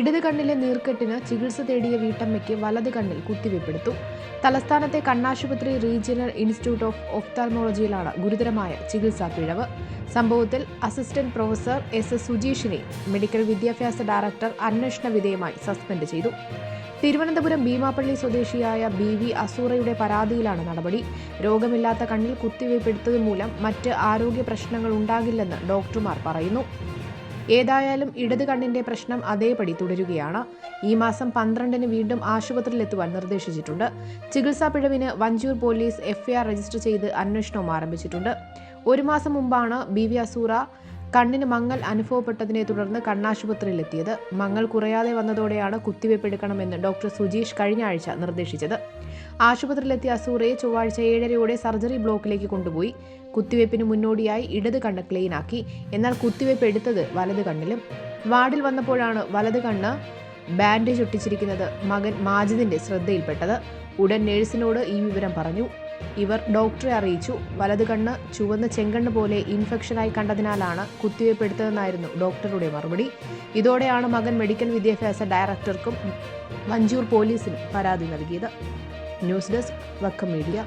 ഇടത് കണ്ണിലെ നീർക്കെട്ടിന് ചികിത്സ തേടിയ വീട്ടമ്മയ്ക്ക് വലത് കണ്ണിൽ കുത്തിവെപ്പെടുത്തു. തലസ്ഥാനത്തെ കണ്ണാശുപത്രി റീജിയണൽ ഇൻസ്റ്റിറ്റ്യൂട്ട് ഓഫ് ഒഫ്താൽമോളജിയിലാണ് ഗുരുതരമായ ചികിത്സാ പിഴവ്. സംഭവത്തിൽ അസിസ്റ്റന്റ് പ്രൊഫസർ എസ് എസ് സുജീഷിനെ മെഡിക്കൽ വിദ്യാഭ്യാസ ഡയറക്ടർ അന്വേഷണ വിധേയമായി സസ്പെൻഡ് ചെയ്തു. തിരുവനന്തപുരം ഭീമാപ്പള്ളി സ്വദേശിയായ ബി വി അസൂറയുടെ പരാതിയിലാണ് നടപടി. രോഗമില്ലാത്ത കണ്ണിൽ കുത്തിവയ്പ്പെടുത്തത് മൂലം മറ്റ് ആരോഗ്യ പ്രശ്നങ്ങൾ ഉണ്ടാകില്ലെന്ന് ഡോക്ടർമാർ പറയുന്നു. ഏതായാലും ഇടത് കണ്ണിന്റെ പ്രശ്നം അതേപടി തുടരുകയാണ്. ഈ മാസം പന്ത്രണ്ടിന് വീണ്ടും ആശുപത്രിയിലെത്തുവാൻ നിർദ്ദേശിച്ചിട്ടുണ്ട്. ചികിത്സാ പിഴവിന് വഞ്ചൂർ പോലീസ് എഫ്ഐആർ രജിസ്റ്റർ ചെയ്ത് അന്വേഷണവും ആരംഭിച്ചിട്ടുണ്ട്. ഒരു മാസം മുമ്പാണ് ബി വി അസൂറ കണ്ണിന് മങ്ങൽ അനുഭവപ്പെട്ടതിനെ തുടർന്ന് കണ്ണാശുപത്രിയിലെത്തിയത്. മങ്ങൽ കുറയാതെ വന്നതോടെയാണ് കുത്തിവയ്പ് എടുക്കണമെന്ന് ഡോക്ടർ സുജീഷ് കഴിഞ്ഞ ആഴ്ച നിർദ്ദേശിച്ചത്. ആശുപത്രിയിലെത്തിയ അസൂറയെ ചൊവ്വാഴ്ച ഏഴരയോടെ സർജറി ബ്ലോക്കിലേക്ക് കൊണ്ടുപോയി. കുത്തിവയ്പ്പിന് മുന്നോടിയായി ഇടത് കണ്ണ് ക്ലീനാക്കി എന്നാൽ കുത്തിവയ്പ് എടുത്തത് വലത് കണ്ണിലും. വാർഡിൽ വന്നപ്പോഴാണ് വലത് കണ്ണ് ബാൻഡേജ് ഒട്ടിച്ചിരിക്കുന്നത് മകൻ മാജിദിന്റെ ശ്രദ്ധയിൽപ്പെട്ടത്. ഉടൻ നഴ്സിനോട് ഈ വിവരം പറഞ്ഞു. ഇവർ ഡോക്ടറെ അറിയിച്ചു. വലത് കണ്ണ് ചുവന്ന ചെങ്കണ്ണ് പോലെ ഇൻഫെക്ഷനായി കണ്ടതിനാലാണ് കുത്തിവയ്പ്പെടുത്തതെന്നായിരുന്നു ഡോക്ടറുടെ മറുപടി. ഇതോടെയാണ് മകൻ മെഡിക്കൽ വിദ്യാഭ്യാസ ഡയറക്ടർക്കും മഞ്ചൂർ പോലീസിനും പരാതി നൽകിയത്. News desk Vakkam media.